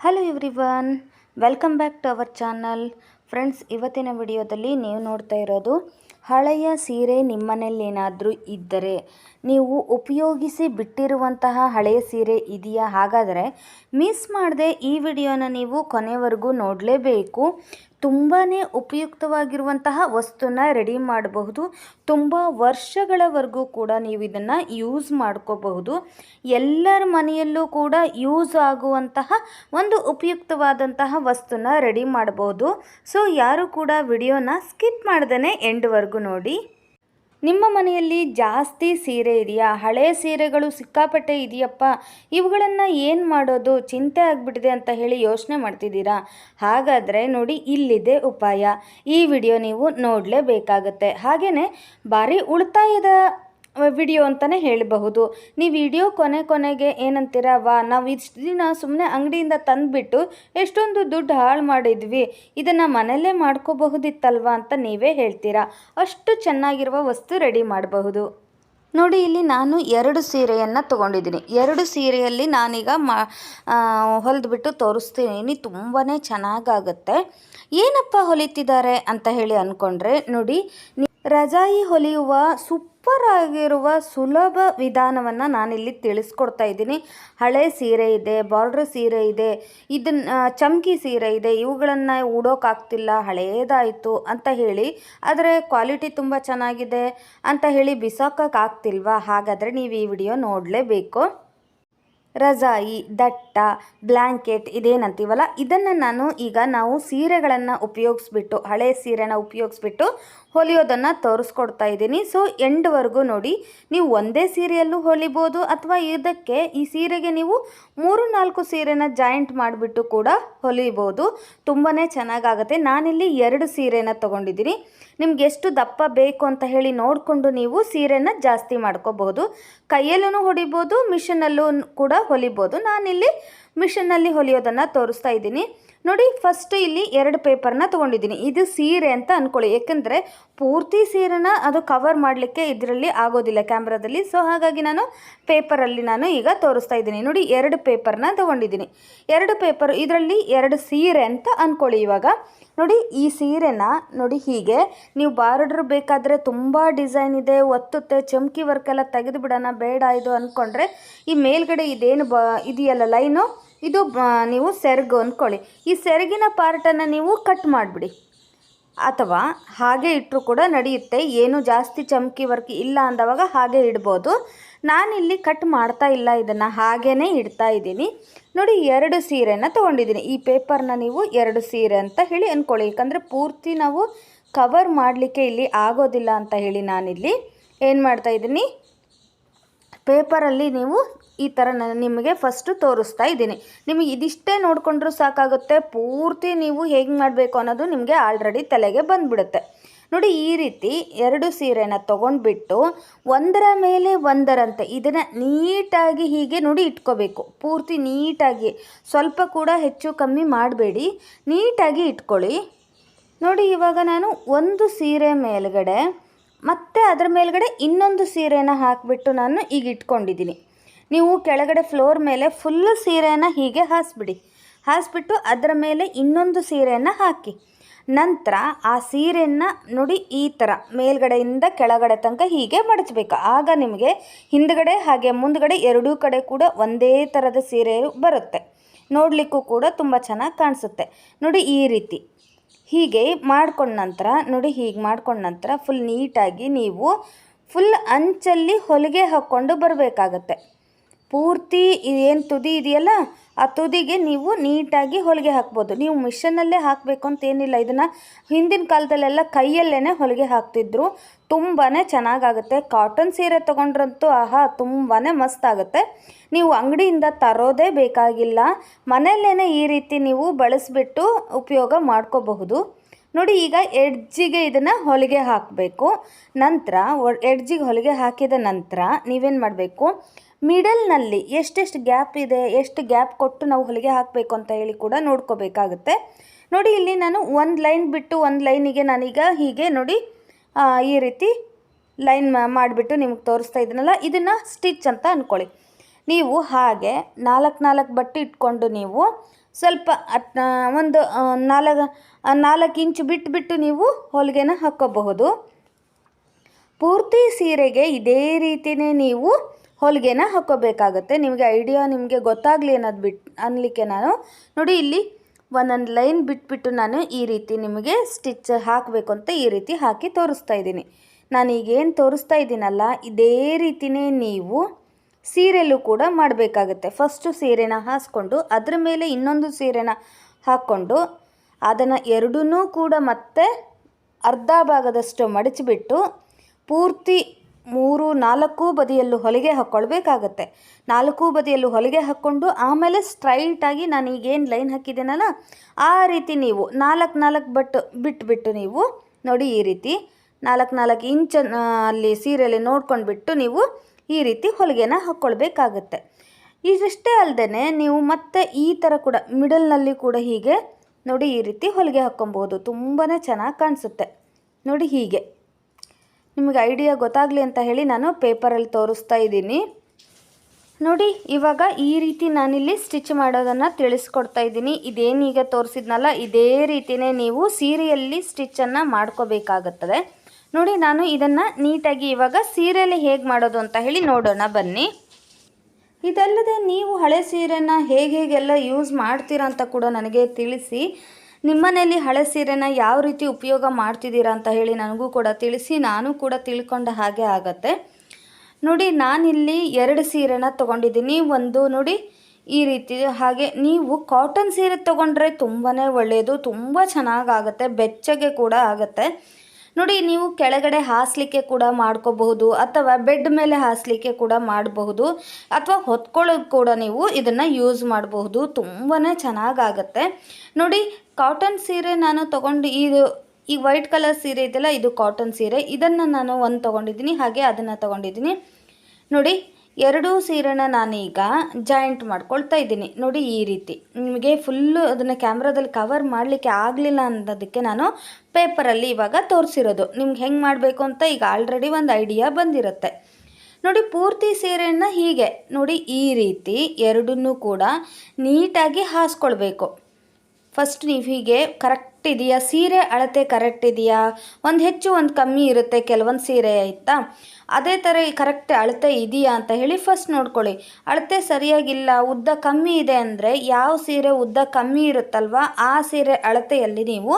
Hello everyone welcome back to our channel friends ಇವತ್ತಿನ ವಿಡಿಯೋದಲ್ಲಿ ನೀವು ನೋಡ್ತಾ ಇರೋದು ಹಳೆಯ ಸೀರೆ ನಿಮ್ಮನೇಲಿ ಏನಾದರೂ ಇದ್ದರೆ, ನೀವು ಉಪಯೋಗಿಸಿ ಬಿಟ್ಟಿರುವಂತಹ ಹಳೆಯ ಸೀರೆ ಇದೆಯಾ? ಹಾಗಾದರೆ ಮಿಸ್ ಮಾಡದೆ ಈ ವಿಡಿಯೋನ ನೀವು ಕೊನೆವರೆಗೂ ನೋಡಲೇಬೇಕು. ತುಂಬಾ ಉಪಯುಕ್ತವಾಗಿರುವಂತಹ ವಸ್ತುನ ರೆಡಿ ಮಾಡಬಹುದು. ತುಂಬ ವರ್ಷಗಳವರೆಗೂ ಕೂಡ ನೀವು ಇದನ್ನು ಯೂಸ್ ಮಾಡ್ಕೋಬಹುದು. ಎಲ್ಲರ ಮನೆಯಲ್ಲೂ ಕೂಡ ಯೂಸ್ ಆಗುವಂತಹ ಒಂದು ಉಪಯುಕ್ತವಾದಂತಹ ವಸ್ತುನ ರೆಡಿ ಮಾಡಬಹುದು. ಸೊ ಯಾರು ಕೂಡ ವಿಡಿಯೋನ ಸ್ಕಿಪ್ ಮಾಡ್ದೇ ಎಂಡ್ವರೆಗೂ ನೋಡಿ. ನಿಮ್ಮ ಮನೆಯಲ್ಲಿ ಜಾಸ್ತಿ ಸೀರೆ ಇದೆಯಾ? ಹಳೆಯ ಸೀರೆಗಳು ಸಿಕ್ಕಾಪಟ್ಟೆ ಇದೆಯಪ್ಪ. ಇವುಗಳನ್ನು ಏನು ಮಾಡೋದು? ಚಿಂತೆ ಆಗಿಬಿಟ್ಟಿದೆ ಅಂತ ಹೇಳಿ ಯೋಚನೆ ಮಾಡ್ತಿದ್ದೀರಾ? ಹಾಗಾದರೆ ನೋಡಿ, ಇಲ್ಲಿದೆ ಉಪಾಯ. ಈ ವಿಡಿಯೋ ನೀವು ನೋಡಲೇಬೇಕಾಗತ್ತೆ. ಹಾಗೆಯೇ ಭಾರಿ ಉಳಿತಾಯದ ವಿಡಿಯೋ ಅಂತಲೇ ಹೇಳಬಹುದು. ನೀವು ವಿಡಿಯೋ ಕೊನೆ ಕೊನೆಗೆ ಏನಂತೀರ, ವಾ, ನಾವು ಇಷ್ಟು ದಿನ ಸುಮ್ಮನೆ ಅಂಗಡಿಯಿಂದ ತಂದುಬಿಟ್ಟು ಎಷ್ಟೊಂದು ದುಡ್ಡು ಹಾಳು ಮಾಡಿದ್ವಿ. ಇದನ್ನು ಮನೆಯಲ್ಲೇ ಮಾಡ್ಕೋಬಹುದಿತ್ತಲ್ವ ಅಂತ ನೀವೇ ಹೇಳ್ತೀರಾ? ಅಷ್ಟು ಚೆನ್ನಾಗಿರುವ ವಸ್ತು ರೆಡಿ ಮಾಡಬಹುದು. ನೋಡಿ, ಇಲ್ಲಿ ನಾನು ಎರಡು ಸೀರೆಯನ್ನು ತೊಗೊಂಡಿದ್ದೀನಿ. ಎರಡು ಸೀರೆಯಲ್ಲಿ ನಾನೀಗ ಮಾ ಹೊಲಿದ್ಬಿಟ್ಟು ತೋರಿಸ್ತೀನಿ. ತುಂಬಾ ಚೆನ್ನಾಗಾಗುತ್ತೆ. ಏನಪ್ಪ ಹೊಲಿತಿದ್ದಾರೆ ಅಂತ ಹೇಳಿ ಅಂದ್ಕೊಂಡ್ರೆ ನೋಡಿ ರಜಾಯಿ ಹೊಲಿಯುವ ಸೂಪರ್ ಆಗಿರುವ ಸುಲಭ ವಿಧಾನವನ್ನು ನಾನಿಲ್ಲಿ ತಿಳಿಸ್ಕೊಡ್ತಾ ಇದ್ದೀನಿ. ಹಳೆ ಸೀರೆ ಇದೆ ಬಾರ್ಡ್ರ್ ಸೀರೆ ಇದೆ ಇದನ್ನ ಚಮ್ಕಿ ಸೀರೆ ಇದೆ, ಇವುಗಳನ್ನು ಉಡೋಕ್ಕಾಗ್ತಿಲ್ಲ ಹಳೆಯದಾಯಿತು ಅಂತ ಹೇಳಿ, ಆದರೆ ಕ್ವಾಲಿಟಿ ತುಂಬ ಚೆನ್ನಾಗಿದೆ ಅಂತ ಹೇಳಿ ಬಿಸಾಕೋಕ್ಕಾಗ್ತಿಲ್ವಾ? ಹಾಗಾದರೆ ನೀವು ಈ ವಿಡಿಯೋ ನೋಡಲೇಬೇಕು. ರಜಾಯಿ, ದಟ್ಟ ಬ್ಲ್ಯಾಂಕೆಟ್ ಇದೇನಂತೀವಲ್ಲ? ಇದನ್ನು ನಾನು ಈಗ ನಾವು ಸೀರೆಗಳನ್ನು ಉಪಯೋಗಿಸ್ಬಿಟ್ಟು, ಹಳೆ ಸೀರೆನ ಉಪಯೋಗಿಸ್ಬಿಟ್ಟು ಹೊಲಿಯೋದನ್ನು ತೋರಿಸ್ಕೊಡ್ತಾ ಇದ್ದೀನಿ. ಸೊ ಎಂಡ್ವರೆಗೂ ನೋಡಿ, ನೀವು ಒಂದೇ ಸೀರೆಯಲ್ಲೂ ಹೊಲಿಬೋದು ಅಥವಾ ಇದಕ್ಕೆ ಈ ಸೀರೆಗೆ ನೀವು ಮೂರು ನಾಲ್ಕು ಸೀರೆನ ಜಾಯಿಂಟ್ ಮಾಡಿಬಿಟ್ಟು ಕೂಡ ಹೊಲಿಬೋದು. ತುಂಬಾ ಚೆನ್ನಾಗಾಗುತ್ತೆ. ನಾನಿಲ್ಲಿ ಎರಡು ಸೀರೆನ ತೊಗೊಂಡಿದ್ದೀನಿ. ನಿಮ್ಗೆ ಎಷ್ಟು ದಪ್ಪ ಬೇಕು ಅಂತ ಹೇಳಿ ನೋಡಿಕೊಂಡು ನೀವು ಸೀರೆನ ಜಾಸ್ತಿ ಮಾಡ್ಕೋಬಹುದು ಕೈಯಲ್ಲೂ ಹೊಡಿಬೋದು ಮಿಷಿನಲ್ಲೂ ಕೂಡ ಹೊಲಿಬೋದು. ನಾನಿಲ್ಲಿ ಮಿಷನ್ನಲ್ಲಿ ಹೊಲಿಯೋದನ್ನು ತೋರಿಸ್ತಾ ಇದ್ದೀನಿ. ನೋಡಿ ಫಸ್ಟ್ ಇಲ್ಲಿ ಎರಡು ಪೇಪರ್ನ ತೊಗೊಂಡಿದ್ದೀನಿ. ಇದು ಸೀರೆ ಅಂತ ಅಂದ್ಕೊಳ್ಳಿ ಏಕೆಂದರೆ ಪೂರ್ತಿ ಸೀರೆನ ಅದು ಕವರ್ ಮಾಡಲಿಕ್ಕೆ ಇದರಲ್ಲಿ ಆಗೋದಿಲ್ಲ ಕ್ಯಾಮ್ರಾದಲ್ಲಿ ಸೊ ಹಾಗಾಗಿ ನಾನು ಪೇಪರಲ್ಲಿ ನಾನು ಈಗ ತೋರಿಸ್ತಾ ಇದ್ದೀನಿ. ನೋಡಿ, ಎರಡು ಪೇಪರ್ನ ತೊಗೊಂಡಿದ್ದೀನಿ. ಎರಡು ಪೇಪರ್ ಇದರಲ್ಲಿ ಎರಡು ಸೀರೆ ಅಂತ ಅಂದ್ಕೊಳ್ಳಿ ಇವಾಗ. ನೋಡಿ, ಈ ಸೀರೆನ ನೋಡಿ ಹೀಗೆ. ನೀವು ಬಾರ್ಡ್ರ್ ಬೇಕಾದರೆ ತುಂಬ ಡಿಸೈನ್ ಇದೆ. ಒತ್ತುತ್ತೆ, ಚಮ್ಕಿ ವರ್ಕೆಲ್ಲ ತೆಗೆದು ಬಿಡೋಣ, ಬೇಡ ಇದು ಅಂದ್ಕೊಂಡ್ರೆ ಈ ಮೇಲ್ಗಡೆ ಇದೇನು ಬ ಇದೆಯಲ್ಲ ಲೈನು? ಇದು ನೀವು ಸೆರಗು ಅಂದ್ಕೊಳ್ಳಿ ಈ ಸೆರಗಿನ ಪಾರ್ಟನ್ನು ನೀವು ಕಟ್ ಮಾಡಿಬಿಡಿ. ಅಥವಾ ಹಾಗೆ ಇಟ್ಟರು ಕೂಡ ನಡೆಯುತ್ತೆ. ಏನು ಜಾಸ್ತಿ ಚಮಕಿ ವರ್ಕ್ ಇಲ್ಲ ಅಂದವಾಗ ಹಾಗೆ ಇಡ್ಬೋದು. ನಾನಿಲ್ಲಿ ಕಟ್ ಮಾಡ್ತಾ ಇಲ್ಲ, ಇದನ್ನು ಹಾಗೇ ಇಡ್ತಾ ಇದ್ದೀನಿ. ನೋಡಿ, ಎರಡು ಸೀರೆನ ತೊಗೊಂಡಿದ್ದೀನಿ. ಈ ಪೇಪರ್ನ ನೀವು ಎರಡು ಸೀರೆ ಅಂತ ಹೇಳಿ ಅಂದ್ಕೊಳ್ಳಿ ಯಾಕಂದರೆ ಪೂರ್ತಿ ನಾವು ಕವರ್ ಮಾಡಲಿಕ್ಕೆ ಇಲ್ಲಿ ಆಗೋದಿಲ್ಲ ಅಂತ ಹೇಳಿ ನಾನಿಲ್ಲಿ ಏನು ಮಾಡ್ತಾ ಇದ್ದೀನಿ? ಪೇಪರಲ್ಲಿ ನೀವು ಈ ಥರ ನಾನು ನಿಮಗೆ ಫಸ್ಟು ತೋರಿಸ್ತಾ ಇದ್ದೀನಿ. ನಿಮಗೆ ಇದಿಷ್ಟೇ ನೋಡಿಕೊಂಡ್ರೂ ಸಾಕಾಗುತ್ತೆ. ಪೂರ್ತಿ ನೀವು ಹೇಗೆ ಮಾಡಬೇಕು ಅನ್ನೋದು ನಿಮಗೆ ಆಲ್ರೆಡಿ ತಲೆಗೆ ಬಂದುಬಿಡುತ್ತೆ. ನೋಡಿ, ಈ ರೀತಿ ಎರಡು ಸೀರೆನ ತೊಗೊಂಡ್ಬಿಟ್ಟು ಒಂದರ ಮೇಲೆ ಒಂದರಂತೆ ಇದನ್ನು ನೀಟಾಗಿ ಹೀಗೆ ನೋಡಿ ಇಟ್ಕೋಬೇಕು. ಪೂರ್ತಿ ನೀಟಾಗಿ, ಸ್ವಲ್ಪ ಕೂಡ ಹೆಚ್ಚು ಕಮ್ಮಿ ಮಾಡಬೇಡಿ. ನೀಟಾಗಿ ಇಟ್ಕೊಳ್ಳಿ. ನೋಡಿ, ಇವಾಗ ನಾನು ಒಂದು ಸೀರೆ ಮೇಲ್ಗಡೆ ಮತ್ತು ಅದರ ಮೇಲ್ಗಡೆ ಇನ್ನೊಂದು ಸೀರೆನ ಹಾಕಿಬಿಟ್ಟು ನಾನು ಈಗ ಇಟ್ಕೊಂಡಿದ್ದೀನಿ. ನೀವು ಕೆಳಗಡೆ ಫ್ಲೋರ್ ಮೇಲೆ ಫುಲ್ಲು ಸೀರೆಯನ್ನು ಹೀಗೆ ಹಾಸ್ಬಿಡಿ. ಹಾಸ್ಬಿಟ್ಟು ಅದರ ಮೇಲೆ ಇನ್ನೊಂದು ಸೀರೆಯನ್ನು ಹಾಕಿ. ನಂತರ ಆ ಸೀರೆಯನ್ನು ನೋಡಿ ಈ ಥರ ಮೇಲ್ಗಡೆಯಿಂದ ಕೆಳಗಡೆ ತನಕ ಹೀಗೆ ಮಡಚಬೇಕು. ಆಗ ನಿಮಗೆ ಹಿಂದ್ಗಡೆ ಹಾಗೆ ಮುಂದ್ಗಡೆ ಎರಡೂ ಕಡೆ ಕೂಡ ಒಂದೇ ಥರದ ಸೀರೆ ಬರುತ್ತೆ. ನೋಡಲಿಕ್ಕೂ ಕೂಡ ತುಂಬ ಚೆನ್ನಾಗಿ ಕಾಣಿಸುತ್ತೆ. ನೋಡಿ ಈ ರೀತಿ. ಹೀಗೆ ಮಾಡ್ಕೊಂಡ ನಂತರ, ನೋಡಿ ಹೀಗೆ ಮಾಡ್ಕೊಂಡ ನಂತರ ಫುಲ್ ನೀಟಾಗಿ ನೀವು ಫುಲ್ ಅಂಚಲ್ಲಿ ಹೊಲಿಗೆ ಹಾಕ್ಕೊಂಡು ಬರಬೇಕಾಗತ್ತೆ. ಪೂರ್ತಿ ಏನು ತುದಿ ಇದೆಯಲ್ಲ, ಆ ತುದಿಗೆ ನೀವು ನೀಟಾಗಿ ಹೊಲಿಗೆ ಹಾಕ್ಬೋದು. ನೀವು ಮಿಷನ್ನಲ್ಲೇ ಹಾಕಬೇಕು ಅಂತ ಏನಿಲ್ಲ. ಇದನ್ನು ಹಿಂದಿನ ಕಾಲದಲ್ಲೆಲ್ಲ ಕೈಯಲ್ಲೇ ಹೊಲಿಗೆ ಹಾಕ್ತಿದ್ರು. ತುಂಬಾ ಚೆನ್ನಾಗಾಗುತ್ತೆ. ಕಾಟನ್ ಸೀರೆ ತೊಗೊಂಡ್ರಂತೂ ಆಹಾ ತುಂಬಾ ಮಸ್ತ್ ಆಗುತ್ತೆ. ನೀವು ಅಂಗಡಿಯಿಂದ ತರೋದೇ ಬೇಕಾಗಿಲ್ಲ. ಮನೆಯಲ್ಲೇ ಈ ರೀತಿ ನೀವು ಬಳಸಿಬಿಟ್ಟು ಉಪಯೋಗ ಮಾಡ್ಕೋಬಹುದು. ನೋಡಿ, ಈಗ ಎಡ್ಜಿಗೆ ಇದನ್ನು ಹೊಲಿಗೆ ಹಾಕಬೇಕು. ನಂತರ ಎಡ್ಜಿಗೆ ಹೊಲಿಗೆ ಹಾಕಿದ ನಂತರ ನೀವೇನು ಮಾಡಬೇಕು? ಮಿಡಲ್ನಲ್ಲಿ ಎಷ್ಟೆಷ್ಟು ಗ್ಯಾಪ್ ಇದೆ, ಎಷ್ಟು ಗ್ಯಾಪ್ ಕೊಟ್ಟು ನಾವು ಹೊಲಿಗೆ ಹಾಕಬೇಕು ಅಂತ ಹೇಳಿ ಕೂಡ ನೋಡ್ಕೋಬೇಕಾಗುತ್ತೆ. ನೋಡಿ, ಇಲ್ಲಿ ನಾನು ಒಂದು ಲೈನ್ ಬಿಟ್ಟು ಒಂದು ಲೈನಿಗೆ ನಾನೀಗ ಹೀಗೆ ನೋಡಿ ಈ ರೀತಿ ಲೈನ್ ಮಾಡಿಬಿಟ್ಟು ನಿಮಗೆ ತೋರಿಸ್ತಾ ಇದ್ದೀನಲ್ಲ, ಇದನ್ನು ಸ್ಟಿಚ್ ಅಂತ ಅಂದ್ಕೊಳ್ಳಿ ನೀವು ಹಾಗೆ ನಾಲ್ಕು ನಾಲ್ಕು ಬಟ್ಟೆ ಇಟ್ಕೊಂಡು ನೀವು ಸ್ವಲ್ಪ ಒಂದು ನಾಲ್ಕು ನಾಲ್ಕು ಇಂಚು ಬಿಟ್ಟು ಬಿಟ್ಟು ನೀವು ಹೊಲಿಗೆನ ಹಾಕ್ಕೋಬಹುದು ಪೂರ್ತಿ ಸೀರೆಗೆ ಇದೇ ರೀತಿಯೇ ನೀವು ಹೊಲಿಗೆನ ಹಾಕ್ಕೋಬೇಕಾಗತ್ತೆ. ನಿಮಗೆ ಐಡಿಯಾ ನಿಮಗೆ ಗೊತ್ತಾಗಲಿ ಅನ್ನೋದು ಬಿಟ್ಟು ಅನ್ನಲಿಕ್ಕೆ ನಾನು ನೋಡಿ ಇಲ್ಲಿ ಒಂದೊಂದು ಲೈನ್ ಬಿಟ್ಬಿಟ್ಟು ನಾನು ಈ ರೀತಿ ನಿಮಗೆ ಸ್ಟಿಚ್ ಹಾಕಬೇಕು ಅಂತ ಈ ರೀತಿ ಹಾಕಿ ತೋರಿಸ್ತಾ ಇದ್ದೀನಿ. ನಾನು ಈಗೇನು ತೋರಿಸ್ತಾ ಇದ್ದೀನಲ್ಲ, ಇದೇ ರೀತಿಯೇ ನೀವು ಸೀರೆಯಲ್ಲೂ ಕೂಡ ಮಾಡಬೇಕಾಗತ್ತೆ. ಫಸ್ಟು ಸೀರೆನ ಹಾಸ್ಕೊಂಡು, ಅದ್ರ ಮೇಲೆ ಇನ್ನೊಂದು ಸೀರೆನ ಹಾಕ್ಕೊಂಡು, ಅದನ್ನು ಎರಡೂ ಕೂಡ ಮತ್ತೆ ಅರ್ಧ ಭಾಗದಷ್ಟು ಮಡಚಿಬಿಟ್ಟು, ಪೂರ್ತಿ ಮೂರು, ನಾಲ್ಕು ಬದಿಯಲ್ಲೂ ಹೊಲಿಗೆ ಹಾಕ್ಕೊಳ್ಬೇಕಾಗತ್ತೆ. ನಾಲ್ಕು ಬದಿಯಲ್ಲೂ ಹೊಲಿಗೆ ಹಾಕ್ಕೊಂಡು ಆಮೇಲೆ ಸ್ಟ್ರೈಟಾಗಿ ನಾನು ಈಗೇನು ಲೈನ್ ಹಾಕಿದ್ದೀನಲ್ಲ, ಆ ರೀತಿ ನೀವು ನಾಲ್ಕು ನಾಲ್ಕು ಬಟ್ ಬಿಟ್ಬಿಟ್ಟು ನೀವು ನೋಡಿ ಈ ರೀತಿ ನಾಲ್ಕು ನಾಲ್ಕು ಇಂಚ್ ಅಲ್ಲಿ ಸೀರೆಯಲ್ಲಿ ನೋಡ್ಕೊಂಡ್ಬಿಟ್ಟು ನೀವು ಈ ರೀತಿ ಹೊಲಿಗೆನ ಹಾಕ್ಕೊಳ್ಬೇಕಾಗತ್ತೆ. ಇದಿಷ್ಟೇ ಅಲ್ಲದೆ ನೀವು ಮತ್ತೆ ಈ ಥರ ಕೂಡ ಮಿಡಲ್ನಲ್ಲಿ ಕೂಡ ಹೀಗೆ ನೋಡಿ ಈ ರೀತಿ ಹೊಲಿಗೆ ಹಾಕ್ಕೊಬೋದು ತುಂಬಾ ಚೆನ್ನಾಗಿ ಕಾಣಿಸುತ್ತೆ. ನೋಡಿ ಹೀಗೆ. ನಿಮಗೆ ಐಡಿಯಾ ಗೊತ್ತಾಗಲಿ ಅಂತ ಹೇಳಿ ನಾನು ಪೇಪರಲ್ಲಿ ತೋರಿಸ್ತಾ ಇದ್ದೀನಿ. ನೋಡಿ, ಇವಾಗ ಈ ರೀತಿ ನಾನಿಲ್ಲಿ ಸ್ಟಿಚ್ ಮಾಡೋದನ್ನು ತಿಳಿಸ್ಕೊಡ್ತಾ ಇದ್ದೀನಿ. ಇದೇನೀಗ ತೋರಿಸಿದ್ನಲ್ಲ, ಇದೇ ರೀತಿಯೇ ನೀವು ಸೀರೆಯಲ್ಲಿ ಸ್ಟಿಚ್ಚನ್ನು ಮಾಡ್ಕೋಬೇಕಾಗುತ್ತದೆ. ನೋಡಿ, ನಾನು ಇದನ್ನು ನೀಟಾಗಿ ಇವಾಗ ಸೀರೆಯಲ್ಲಿ ಹೇಗೆ ಮಾಡೋದು ಅಂತ ಹೇಳಿ ನೋಡೋಣ, ಬನ್ನಿ. ಇದಲ್ಲದೆ ನೀವು ಹಳೆ ಸೀರೆನ ಹೇಗೆ ಹೇಗೆಲ್ಲ ಯೂಸ್ ಮಾಡ್ತೀರಾ ಅಂತ ಕೂಡ ನನಗೆ ತಿಳಿಸಿ. ನಿಮ್ಮನೇಲಿ ಹಳೆ ಸೀರೆನ ಯಾವ ರೀತಿ ಉಪಯೋಗ ಮಾಡ್ತಿದ್ದೀರಾ ಅಂತ ಹೇಳಿ ನನಗೂ ಕೂಡ ತಿಳಿಸಿ, ನಾನು ಕೂಡ ತಿಳ್ಕೊಂಡ ಹಾಗೆ ಆಗತ್ತೆ. ನೋಡಿ, ನಾನಿಲ್ಲಿ ಎರಡು ಸೀರೆನ ತೊಗೊಂಡಿದ್ದೀನಿ. ಒಂದು ನೋಡಿ, ಈ ರೀತಿ ಹಾಗೆ ನೀವು ಕಾಟನ್ ಸೀರೆ ತೊಗೊಂಡ್ರೆ ತುಂಬಾ ಒಳ್ಳೆಯದು ತುಂಬ ಚೆನ್ನಾಗಾಗತ್ತೆ ಬೆಚ್ಚಗೆ ಕೂಡ ಆಗುತ್ತೆ. ನೋಡಿ, ನೀವು ಕೆಳಗಡೆ ಹಾಸಲಿಕ್ಕೆ ಕೂಡ ಮಾಡ್ಕೋಬಹುದು, ಅಥವಾ ಬೆಡ್ ಮೇಲೆ ಹಾಸಲಿಕ್ಕೆ ಕೂಡ ಮಾಡಬಹುದು, ಅಥವಾ ಹೊತ್ಕೊಳ್ಳೋದು ಕೂಡ ನೀವು ಇದನ್ನು ಯೂಸ್ ಮಾಡಬಹುದು. ತುಂಬಾ ಚೆನ್ನಾಗಾಗತ್ತೆ. ನೋಡಿ ಕಾಟನ್ ಸೀರೆ ನಾನು ತೊಗೊಂಡು, ಇದು ಈ ವೈಟ್ ಕಲರ್ ಸೀರೆ ಇದೆಯಲ್ಲ, ಇದು ಕಾಟನ್ ಸೀರೆ. ಇದನ್ನು ನಾನು ಒಂದು ತೊಗೊಂಡಿದ್ದೀನಿ, ಹಾಗೆ ಅದನ್ನು ತೊಗೊಂಡಿದ್ದೀನಿ. ನೋಡಿ ಎರಡೂ ಸೀರೆನ ನಾನೀಗ ಜಾಯಿಂಟ್ ಮಾಡ್ಕೊಳ್ತಾ ಇದ್ದೀನಿ. ನೋಡಿ ಈ ರೀತಿ. ನಿಮಗೆ ಫುಲ್ಲು ಅದನ್ನು ಕ್ಯಾಮ್ರಾದಲ್ಲಿ ಕವರ್ ಮಾಡಲಿಕ್ಕೆ ಆಗಲಿಲ್ಲ ಅನ್ನೋದಕ್ಕೆ ನಾನು ಪೇಪರಲ್ಲಿ ಇವಾಗ ತೋರಿಸಿರೋದು. ನಿಮ್ಗೆ ಹೆಂಗೆ ಮಾಡಬೇಕು ಅಂತ ಈಗ ಆಲ್ರೆಡಿ ಒಂದು ಐಡಿಯಾ ಬಂದಿರುತ್ತೆ. ನೋಡಿ ಪೂರ್ತಿ ಸೀರೆಯನ್ನು ಹೀಗೆ. ನೋಡಿ ಈ ರೀತಿ ಎರಡನ್ನೂ ಕೂಡ ನೀಟಾಗಿ ಹಾಸ್ಕೊಳ್ಬೇಕು. ಫಸ್ಟ್ ನೀವು ಹೀಗೆ ಕರೆಕ್ಟ್ ಇದೆಯಾ ಸೀರೆ ಅಳತೆ ಕರೆಕ್ಟ್ ಇದೆಯಾ ಒಂದು ಹೆಚ್ಚು, ಒಂದು ಕಮ್ಮಿ ಇರುತ್ತೆ ಕೆಲವೊಂದು ಸೀರೆ, ಆಯಿತಾ? ಅದೇ ಥರ ಕರೆಕ್ಟ್ ಅಳತೆ ಇದೆಯಾ ಅಂತ ಹೇಳಿ ಫಸ್ಟ್ ನೋಡ್ಕೊಳ್ಳಿ. ಅಳತೆ ಸರಿಯಾಗಿಲ್ಲ, ಉದ್ದ ಕಮ್ಮಿ ಇದೆ ಅಂದರೆ ಯಾವ ಸೀರೆ ಉದ್ದ ಕಮ್ಮಿ ಇರುತ್ತಲ್ವ, ಆ ಸೀರೆ ಅಳತೆಯಲ್ಲಿ ನೀವು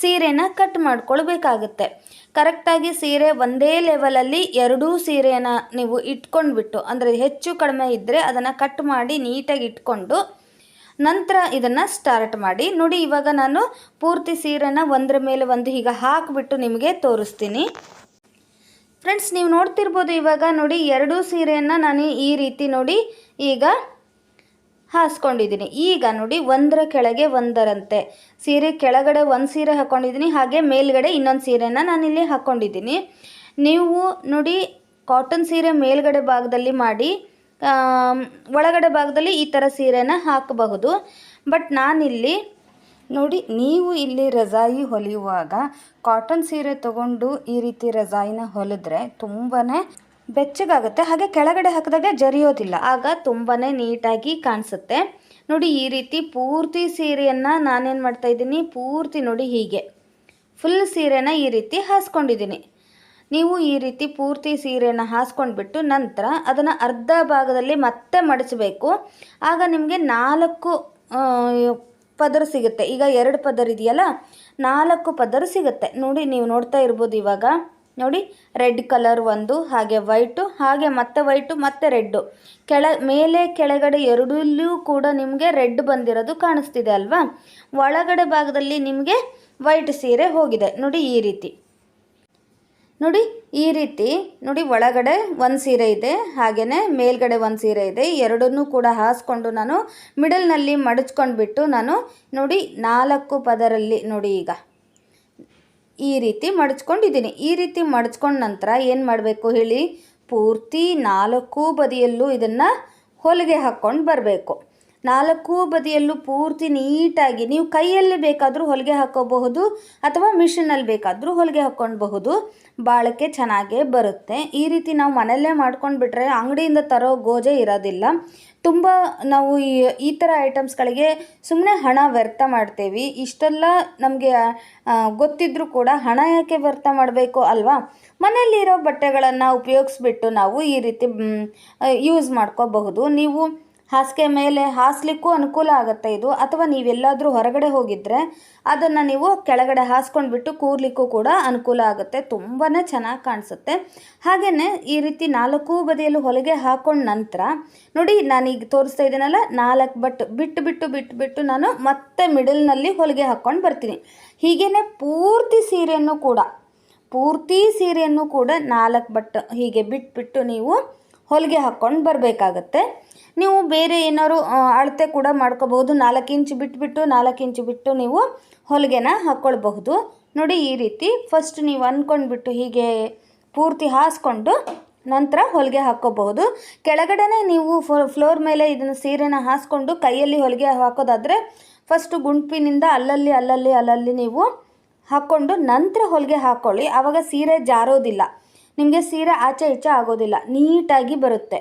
ಸೀರೆನ ಕಟ್ ಮಾಡ್ಕೊಳ್ಬೇಕಾಗುತ್ತೆ. ಕರೆಕ್ಟಾಗಿ ಸೀರೆ ಒಂದೇ ಲೆವೆಲಲ್ಲಿ ಎರಡೂ ಸೀರೆನ ನೀವು ಇಟ್ಕೊಂಡ್ಬಿಟ್ಟು, ಅಂದರೆ ಹೆಚ್ಚು ಕಡಿಮೆ ಇದ್ದರೆ ಅದನ್ನು ಕಟ್ ಮಾಡಿ ನೀಟಾಗಿ ಇಟ್ಕೊಂಡು ನಂತರ ಇದನ್ನು ಸ್ಟಾರ್ಟ್ ಮಾಡಿ. ನೋಡಿ, ಇವಾಗ ನಾನು ಪೂರ್ತಿ ಸೀರೆನ ಒಂದರ ಮೇಲೆ ಒಂದು ಈಗ ಹಾಕಿಬಿಟ್ಟು ನಿಮಗೆ ತೋರಿಸ್ತೀನಿ. ಫ್ರೆಂಡ್ಸ್ ನೀವು ನೋಡ್ತಿರ್ಬೋದು ಇವಾಗ ನೋಡಿ, ಎರಡೂ ಸೀರೆಯನ್ನು ನಾನು ಈ ರೀತಿ ನೋಡಿ ಈಗ ಹಾಸ್ಕೊಂಡಿದ್ದೀನಿ. ಈಗ ನೋಡಿ, ಒಂದರ ಕೆಳಗೆ ಒಂದರಂತೆ. ಸೀರೆ ಕೆಳಗಡೆ ಒಂದು ಸೀರೆ ಹಾಕ್ಕೊಂಡಿದ್ದೀನಿ ಹಾಗೆ ಮೇಲ್ಗಡೆ ಇನ್ನೊಂದು ಸೀರೆನ ನಾನಿಲ್ಲಿ ಹಾಕ್ಕೊಂಡಿದ್ದೀನಿ ನೀವು ನೋಡಿ ಕಾಟನ್ ಸೀರೆ ಮೇಲ್ಗಡೆ ಭಾಗದಲ್ಲಿ ಮಾಡಿ. ಒಳಗಡೆ ಭಾಗದಲ್ಲಿ ಈ ಥರ ಸೀರೆನ ಹಾಕಬಹುದು. ಬಟ್ ನಾನಿಲ್ಲಿ, ನೋಡಿ, ನೀವು ಇಲ್ಲಿ ರಜಾಯಿ ಹೊಲಿಯುವಾಗ ಕಾಟನ್ ಸೀರೆ ತಗೊಂಡು ಈ ರೀತಿ ರಜಾಯಿನ ಹೊಲಿದ್ರೆ ತುಂಬಾ ಬೆಚ್ಚಗಾಗುತ್ತೆ. ಹಾಗೆ ಕೆಳಗಡೆ ಹಾಕಿದಾಗ ಜರಿಯೋದಿಲ್ಲ. ಆಗ ತುಂಬಾ ನೀಟಾಗಿ ಕಾಣಿಸುತ್ತೆ. ನೋಡಿ, ಈ ರೀತಿ ಪೂರ್ತಿ ಸೀರೆಯನ್ನು ನಾನೇನು ಮಾಡ್ತಾಯಿದ್ದೀನಿ ಪೂರ್ತಿ ನೋಡಿ ಹೀಗೆ. ಫುಲ್ ಸೀರೆನ ಈ ರೀತಿ ಹಾಸ್ಕೊಂಡಿದ್ದೀನಿ. ನೀವು ಈ ರೀತಿ ಪೂರ್ತಿ ಸೀರೆಯನ್ನು ಹಾಸ್ಕೊಂಡ್ಬಿಟ್ಟು ನಂತರ ಅದನ್ನು ಅರ್ಧ ಭಾಗದಲ್ಲಿ ಮತ್ತೆ ಮಡಿಸಬೇಕು ಆಗ ನಿಮಗೆ ನಾಲ್ಕು ಪದರ ಸಿಗುತ್ತೆ. ಈಗ ಎರಡು ಪದರ ಇದೆಯಲ್ಲ, ನಾಲ್ಕು ಪದರ ಸಿಗುತ್ತೆ. ನೋಡಿ, ನೀವು ನೋಡ್ತಾ ಇರ್ಬೋದು ಇವಾಗ. ನೋಡಿ, ರೆಡ್ ಕಲರ್ ಒಂದು, ಹಾಗೆ ವೈಟು, ಹಾಗೆ ಮತ್ತೆ ವೈಟು, ಮತ್ತೆ ರೆಡ್ಡು. ಕೆಳ, ಮೇಲೆ, ಕೆಳಗಡೆ ಎರಡಲ್ಲೂ ಕೂಡ ನಿಮಗೆ ರೆಡ್ ಬಂದಿರೋದು ಕಾಣಿಸ್ತಿದೆ ಅಲ್ವಾ? ಒಳಗಡೆ ಭಾಗದಲ್ಲಿ ನಿಮಗೆ ವೈಟ್ ಸೀರೆ ಹೋಗಿದೆ. ನೋಡಿ, ಈ ರೀತಿ. ನೋಡಿ, ಈ ರೀತಿ ನೋಡಿ ಒಳಗಡೆ ಒಂದು ಸೀರೆ ಇದೆ ಹಾಗೆಯೇ ಮೇಲ್ಗಡೆ ಒಂದು ಸೀರೆ ಇದೆ. ಎರಡನ್ನೂ ಕೂಡ ಹಾಸ್ಕೊಂಡು ನಾನು ಮಿಡಲ್ನಲ್ಲಿ ಮಡಚ್ಕೊಂಡ್ಬಿಟ್ಟು ನಾನು ನೋಡಿ ನಾಲ್ಕು ಪದರಲ್ಲಿ ನೋಡಿ ಈಗ ಈ ರೀತಿ ಮಡಚ್ಕೊಂಡಿದ್ದೀನಿ. ಈ ರೀತಿ ಮಡಚ್ಕೊಂಡ ನಂತರ ಏನು ಮಾಡಬೇಕು ಹೇಳಿ? ಪೂರ್ತಿ ನಾಲ್ಕು ಬದಿಯಲ್ಲೂ ಇದನ್ನು ಹೊಲಿಗೆ ಹಾಕ್ಕೊಂಡು ಬರಬೇಕು. ನಾಲ್ಕು ಬದಿಯಲ್ಲೂ ಪೂರ್ತಿ ನೀಟಾಗಿ ನೀವು ಕೈಯಲ್ಲಿ ಬೇಕಾದರೂ ಹೊಲಿಗೆ ಹಾಕೋಬಹುದು ಅಥವಾ ಮಿಷಿನಲ್ಲಿ ಬೇಕಾದರೂ ಹೊಲಿಗೆ ಹಾಕ್ಕೊಳ್ಬಹುದು. ಬಾಳಕ್ಕೆ ಚೆನ್ನಾಗೇ ಬರುತ್ತೆ. ಈ ರೀತಿ ನಾವು ಮನೆಯಲ್ಲೇ ಮಾಡ್ಕೊಂಡು ಬಿಟ್ರೆ ಅಂಗಡಿಯಿಂದ ತರೋ ಗೋಜೆ ಇರೋದಿಲ್ಲ. ತುಂಬ ನಾವು ಈ ಈ ಥರ ಐಟಮ್ಸ್ಗಳಿಗೆ ಸುಮ್ಮನೆ ಹಣ ವ್ಯರ್ಥ ಮಾಡ್ತೇವೆ. ಇಷ್ಟೆಲ್ಲ ನಮಗೆ ಗೊತ್ತಿದ್ರೂ ಕೂಡ ಹಣ ಯಾಕೆ ವ್ಯರ್ಥ ಮಾಡಬೇಕು ಅಲ್ವಾ? ಮನೆಯಲ್ಲಿರೋ ಬಟ್ಟೆಗಳನ್ನು ಉಪಯೋಗಿಸ್ಬಿಟ್ಟು ನಾವು ಈ ರೀತಿ ಯೂಸ್ ಮಾಡ್ಕೋಬಹುದು. ನೀವು ಹಾಸಿಗೆ ಮೇಲೆ ಹಾಸ್ಲಿಕ್ಕೂ ಅನುಕೂಲ ಆಗುತ್ತೆ ಇದು. ಅಥವಾ ನೀವೆಲ್ಲಾದರೂ ಹೊರಗಡೆ ಹೋಗಿದ್ದರೆ ಅದನ್ನು ನೀವು ಕೆಳಗಡೆ ಹಾಸ್ಕೊಂಡ್ಬಿಟ್ಟು ಕೂರ್ಲಿಕ್ಕೂ ಕೂಡ ಅನುಕೂಲ ಆಗುತ್ತೆ. ತುಂಬಾ ಚೆನ್ನಾಗಿ ಕಾಣಿಸುತ್ತೆ. ಹಾಗೆಯೇ ಈ ರೀತಿ ನಾಲ್ಕು ಬದಿಯಲ್ಲೂ ಹೊಲಿಗೆ ಹಾಕೊಂಡ ನಂತರ ನೋಡಿ ನಾನೀಗ ತೋರಿಸ್ತಾ ಇದ್ದೀನಲ್ಲ, ನಾಲ್ಕು ಬಟ್ ಬಿಟ್ಟು ಬಿಟ್ಟು ಬಿಟ್ಟು ಬಿಟ್ಟು ನಾನು ಮತ್ತೆ ಮಿಡಲ್ನಲ್ಲಿ ಹೊಲಿಗೆ ಹಾಕ್ಕೊಂಡು ಬರ್ತೀನಿ. ಹೀಗೇ ಪೂರ್ತಿ ಸೀರೆಯನ್ನು ಕೂಡ, ಪೂರ್ತಿ ಸೀರೆಯನ್ನು ಕೂಡ ನಾಲ್ಕು ಬಟ್ ಹೀಗೆ ಬಿಟ್ಟುಬಿಟ್ಟು ನೀವು ಹೊಲಿಗೆ ಹಾಕ್ಕೊಂಡು ಬರಬೇಕಾಗತ್ತೆ. ನೀವು ಬೇರೆ ಏನಾದ್ರು ಅಳತೆ ಕೂಡ ಮಾಡ್ಕೋಬಹುದು. ನಾಲ್ಕು ಇಂಚ್ ಬಿಟ್ಬಿಟ್ಟು, ನಾಲ್ಕು ಇಂಚ್ ಬಿಟ್ಟು ನೀವು ಹೊಲಿಗೆನ ಹಾಕ್ಕೊಳ್ಬಹುದು ನೋಡಿ ಈ ರೀತಿ ಫಸ್ಟ್ ನೀವು ಅಂದ್ಕೊಂಡ್ಬಿಟ್ಟು ಹೀಗೆ ಪೂರ್ತಿ ಹಾಸ್ಕೊಂಡು ನಂತರ ಹೊಲಿಗೆ ಹಾಕ್ಕೋಬಹುದು. ಕೆಳಗಡೆನೇ ನೀವು ಫ್ಲೋರ್ ಮೇಲೆ ಇದನ್ನು ಸೀರೆನ ಹಾಸ್ಕೊಂಡು ಕೈಯಲ್ಲಿ ಹೊಲಿಗೆ ಹಾಕೋದಾದರೆ ಫಸ್ಟು ಗುಂಪಿನಿಂದ ಅಲ್ಲಲ್ಲಿ ಅಲ್ಲಲ್ಲಿ ಅಲ್ಲಲ್ಲಿ ನೀವು ಹಾಕ್ಕೊಂಡು ನಂತರ ಹೊಲಿಗೆ ಹಾಕ್ಕೊಳ್ಳಿ ಆವಾಗ ಸೀರೆ ಜಾರೋದಿಲ್ಲ. ನಿಮಗೆ ಸೀರೆ ಆಚೆ ಈಚೆ ಆಗೋದಿಲ್ಲ, ನೀಟಾಗಿ ಬರುತ್ತೆ.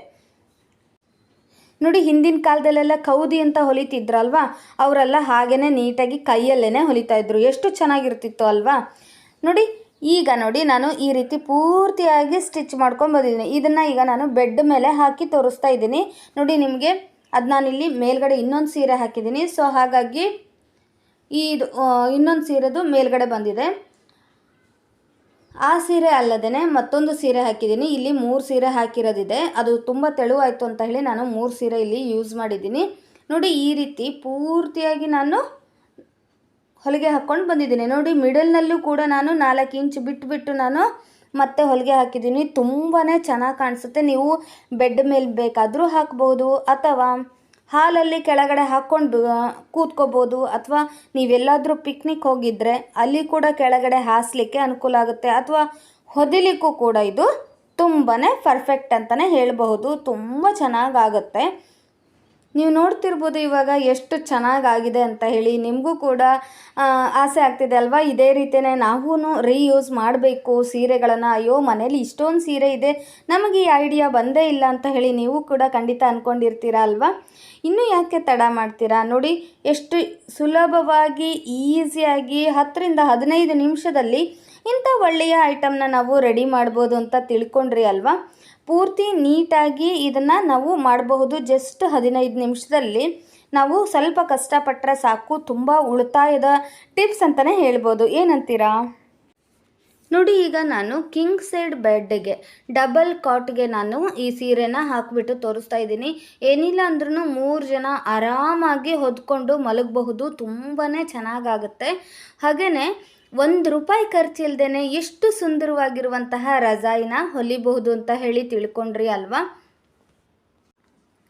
ನೋಡಿ, ಹಿಂದಿನ ಕಾಲದಲ್ಲೆಲ್ಲ ಕೌದಿ ಅಂತ ಹೊಲಿತಿದ್ರಲ್ವಾ? ಅವರೆಲ್ಲ ಹಾಗೇ ನೀಟಾಗಿ ಕೈಯಲ್ಲೇ ಹೊಲಿತಾ ಇದ್ರು ಎಷ್ಟು ಚೆನ್ನಾಗಿರ್ತಿತ್ತು ಅಲ್ವಾ? ನೋಡಿ, ಈಗ ನೋಡಿ, ನಾನು ಈ ರೀತಿ ಪೂರ್ತಿಯಾಗಿ ಸ್ಟಿಚ್ ಮಾಡ್ಕೊಂಡು ಬಂದಿದ್ದೀನಿ. ಇದನ್ನು ಈಗ ನಾನು ಬೆಡ್ ಮೇಲೆ ಹಾಕಿ ತೋರಿಸ್ತಾ ಇದ್ದೀನಿ. ನೋಡಿ, ನಿಮಗೆ ಅದು ನಾನಿಲ್ಲಿ ಮೇಲ್ಗಡೆ ಇನ್ನೊಂದು ಸೀರೆ ಹಾಕಿದ್ದೀನಿ. ಸೊ, ಹಾಗಾಗಿ ಇದು ಇನ್ನೊಂದು ಸೀರೆದು ಮೇಲ್ಗಡೆ ಬಂದಿದೆ. ಆ ಸೀರೆ ಅಲ್ಲದೇ ಮತ್ತೊಂದು ಸೀರೆ ಹಾಕಿದ್ದೀನಿ. ಇಲ್ಲಿ ಮೂರು ಸೀರೆ ಹಾಕಿರೋದಿದೆ. ಅದು ತುಂಬ ತೆಳುವಾಯಿತು ಅಂತ ಹೇಳಿ ನಾನು ಮೂರು ಸೀರೆ ಇಲ್ಲಿ ಯೂಸ್ ಮಾಡಿದ್ದೀನಿ. ನೋಡಿ ಈ ರೀತಿ ಪೂರ್ತಿಯಾಗಿ ನಾನು ಹೊಲಿಗೆ ಹಾಕ್ಕೊಂಡು ಬಂದಿದ್ದೀನಿ. ನೋಡಿ ಮಿಡಲ್ನಲ್ಲೂ ಕೂಡ ನಾನು ನಾಲ್ಕು ಇಂಚ್ ಬಿಟ್ಟುಬಿಟ್ಟು ನಾನು ಮತ್ತೆ ಹೊಲಿಗೆ ಹಾಕಿದ್ದೀನಿ. ತುಂಬಾ ಚೆನ್ನಾಗಿ ಕಾಣಿಸುತ್ತೆ. ನೀವು ಬೆಡ್ ಮೇಲೆ ಬೇಕಾದರೂ ಹಾಕ್ಬೋದು ಅಥವಾ ಹಾಲಲ್ಲಿ ಕೆಳಗಡೆ ಹಾಕ್ಕೊಂಡು ಕೂತ್ಕೋಬೋದು. ಅಥವಾ ನೀವೆಲ್ಲಾದರೂ ಪಿಕ್ನಿಕ್ ಹೋಗಿದ್ದರೆ ಅಲ್ಲಿ ಕೂಡ ಕೆಳಗಡೆ ಹಾಸಲಿಕ್ಕೆ ಅನುಕೂಲ ಆಗುತ್ತೆ. ಅಥವಾ ಹೊದಿಲಿಕ್ಕೂ ಕೂಡ ಇದು ತುಂಬಾ ಪರ್ಫೆಕ್ಟ್ ಅಂತಲೇ ಹೇಳಬಹುದು. ತುಂಬ ಚೆನ್ನಾಗಾಗುತ್ತೆ. ನೀವು ನೋಡ್ತಿರ್ಬೋದು ಇವಾಗ ಎಷ್ಟು ಚೆನ್ನಾಗಾಗಿದೆ ಅಂತ ಹೇಳಿ. ನಿಮಗೂ ಕೂಡ ಆಸೆ ಆಗ್ತಿದೆ ಅಲ್ವಾ? ಇದೇ ರೀತಿಯೇ ನಾವೂ ರೀಯೂಸ್ ಮಾಡಬೇಕು ಸೀರೆಗಳನ್ನು. ಅಯ್ಯೋ, ಮನೇಲಿ ಇಷ್ಟೊಂದು ಸೀರೆ ಇದೆ. ನಮಗೆ ಈ ಐಡಿಯಾ ಬಂದೇ ಇಲ್ಲ ಅಂತ ಹೇಳಿ ನೀವು ಕೂಡ ಖಂಡಿತ ಅಂದ್ಕೊಂಡಿರ್ತೀರ ಅಲ್ವಾ? ಇನ್ನೂ ಯಾಕೆ ತಡ ಮಾಡ್ತೀರಾ? ನೋಡಿ, ಎಷ್ಟು ಸುಲಭವಾಗಿ ಈಸಿಯಾಗಿ ಹತ್ತರಿಂದ ಹದಿನೈದು ನಿಮಿಷದಲ್ಲಿ ಇಂಥ ಒಳ್ಳೆಯ ಐಟಮ್ನ ನಾವು ರೆಡಿ ಮಾಡ್ಬೋದು ಅಂತ ತಿಳ್ಕೊಂಡ್ರಿ ಅಲ್ವಾ? ಪೂರ್ತಿ ನೀಟಾಗಿ ಇದನ್ನು ನಾವು ಮಾಡಬಹುದು. ಜಸ್ಟ್ ಹದಿನೈದು ನಿಮಿಷದಲ್ಲಿ ನಾವು ಸ್ವಲ್ಪ ಕಷ್ಟಪಟ್ಟರೆ ಸಾಕು. ತುಂಬ ಉಳಿತಾಯದ ಟಿಪ್ಸ್ ಅಂತಲೇ ಹೇಳ್ಬೋದು. ಏನಂತೀರಾ? ನೋಡಿ, ಈಗ ನಾನು ಕಿಂಗ್ ಸೈಡ್ ಬೆಡ್ಗೆ ಡಬಲ್ ಕಾಟ್ಗೆ ನಾನು ಈ ಸೀರೆನ ಹಾಕಿಬಿಟ್ಟು ತೋರಿಸ್ತಾ ಇದ್ದೀನಿ. ಏನಿಲ್ಲ ಅಂದ್ರೂ ಮೂರು ಜನ ಆರಾಮಾಗಿ ಹೊದ್ಕೊಂಡು ಮಲಗಬಹುದು. ತುಂಬಾ ಚೆನ್ನಾಗಾಗುತ್ತೆ. ಹಾಗೆಯೇ ಒಂದು ರೂಪಾಯಿ ಖರ್ಚಿಲ್ದೇ ಎಷ್ಟು ಸುಂದರವಾಗಿರುವಂತಹ ರಜಾಯಿನ ಹೊಲಿಬಹುದು ಅಂತ ಹೇಳಿ ತಿಳ್ಕೊಂಡ್ರಿ ಅಲ್ವಾ?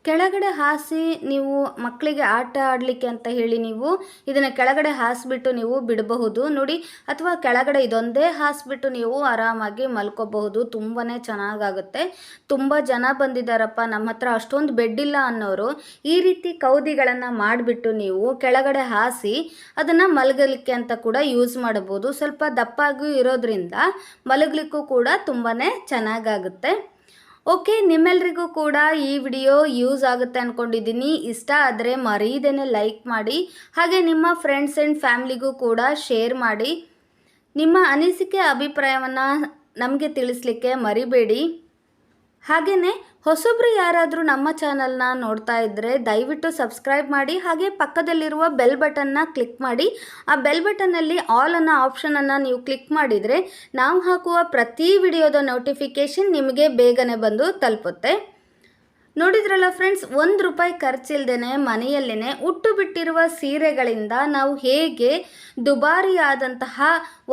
ಕೆಳಗಡೆ ಹಾಸಿ ನೀವು ಮಕ್ಕಳಿಗೆ ಆಟ ಆಡಲಿಕ್ಕೆ ಅಂತ ಹೇಳಿ ನೀವು ಇದನ್ನು ಕೆಳಗಡೆ ಹಾಸಿಬಿಟ್ಟು ನೀವು ಬಿಡಬಹುದು. ನೋಡಿ, ಅಥವಾ ಕೆಳಗಡೆ ಇದೊಂದೇ ಹಾಸಿಬಿಟ್ಟು ನೀವು ಆರಾಮಾಗಿ ಮಲ್ಕೋಬಹುದು. ತುಂಬಾ ಚೆನ್ನಾಗಾಗುತ್ತೆ. ತುಂಬ ಜನ ಬಂದಿದ್ದಾರಪ್ಪ, ನಮ್ಮ ಹತ್ರ ಅಷ್ಟೊಂದು ಬೆಡ್ ಇಲ್ಲ ಅನ್ನೋರು ಈ ರೀತಿ ಕೌದಿಗಳನ್ನು ಮಾಡಿಬಿಟ್ಟು ನೀವು ಕೆಳಗಡೆ ಹಾಸಿ ಅದನ್ನು ಮಲಗಲಿಕ್ಕೆ ಅಂತ ಕೂಡ ಯೂಸ್ ಮಾಡಬಹುದು. ಸ್ವಲ್ಪ ದಪ್ಪಾಗೂ ಇರೋದ್ರಿಂದ ಮಲಗಲಿಕ್ಕೂ ಕೂಡ ತುಂಬಾ ಚೆನ್ನಾಗಾಗುತ್ತೆ. ಓಕೆ, ನಿಮ್ಮೆಲ್ರಿಗೂ ಕೂಡ ಈ ವಿಡಿಯೋ ಯೂಸ್ ಆಗುತ್ತೆ ಅಂದ್ಕೊಂಡಿದ್ದೀನಿ ಇಷ್ಟ ಆದರೆ ಮರೀದೇನೆ ಲೈಕ್ ಮಾಡಿ, ಹಾಗೆ ನಿಮ್ಮ ಫ್ರೆಂಡ್ಸ್ ಆ್ಯಂಡ್ ಫ್ಯಾಮ್ಲಿಗೂ ಕೂಡ ಶೇರ್ ಮಾಡಿ. ನಿಮ್ಮ ಅನಿಸಿಕೆ, ಅಭಿಪ್ರಾಯವನ್ನು ನಮಗೆ ತಿಳಿಸ್ಲಿಕ್ಕೆ ಮರಿಬೇಡಿ. ಹಾಗೆಯೇ ಹೊಸಬ್ರು ಯಾರಾದರೂ ನಮ್ಮ ಚಾನಲ್ನ ನೋಡ್ತಾ ಇದ್ದರೆ ದಯವಿಟ್ಟು ಸಬ್ಸ್ಕ್ರೈಬ್ ಮಾಡಿ, ಹಾಗೆ ಪಕ್ಕದಲ್ಲಿರುವ ಬೆಲ್ ಬಟನ್ನ ಕ್ಲಿಕ್ ಮಾಡಿ. ಆ ಬೆಲ್ ಬಟನ್ನಲ್ಲಿ ಆಲ್ ಅನ್ನೋ ಆಪ್ಷನನ್ನು ನೀವು ಕ್ಲಿಕ್ ಮಾಡಿದರೆ ನಾವು ಹಾಕುವ ಪ್ರತಿ ವಿಡಿಯೋದ ನೋಟಿಫಿಕೇಷನ್ ನಿಮಗೆ ಬೇಗನೆ ಬಂದು ತಲುಪುತ್ತೆ. ನೋಡಿದ್ರಲ್ಲ ಫ್ರೆಂಡ್ಸ್, ಒಂದು ರೂಪಾಯಿ ಖರ್ಚಿಲ್ದೇ ಮನೆಯಲ್ಲೇ ಉಟ್ಟು ಬಿಟ್ಟಿರುವ ಸೀರೆಗಳಿಂದ ನಾವು ಹೇಗೆ ದುಬಾರಿಯಾದಂತಹ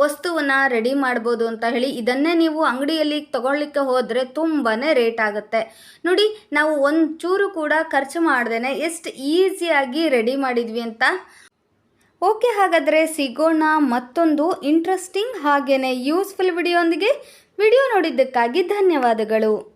ವಸ್ತುವನ್ನು ರೆಡಿ ಮಾಡ್ಬೋದು ಅಂತ ಹೇಳಿ ಇದನ್ನೇ ನೀವು ಅಂಗಡಿಯಲ್ಲಿ ತಗೊಳ್ಳಿಕ್ಕೆ ಹೋದರೆ ತುಂಬಾ ರೇಟ್ ಆಗುತ್ತೆ. ನೋಡಿ, ನಾವು ಒಂದು ಚೂರು ಕೂಡ ಖರ್ಚು ಮಾಡ್ದೇ ಎಷ್ಟು ಈಸಿಯಾಗಿ ರೆಡಿ ಮಾಡಿದ್ವಿ ಅಂತ. ಓಕೆ, ಹಾಗಾದರೆ ಸಿಗೋಣ ಮತ್ತೊಂದು ಇಂಟ್ರೆಸ್ಟಿಂಗ್ ಹಾಗೆಯೇ ಯೂಸ್ಫುಲ್ ವಿಡಿಯೋಂದಿಗೆ. ವಿಡಿಯೋ ನೋಡಿದ್ದಕ್ಕಾಗಿ ಧನ್ಯವಾದಗಳು.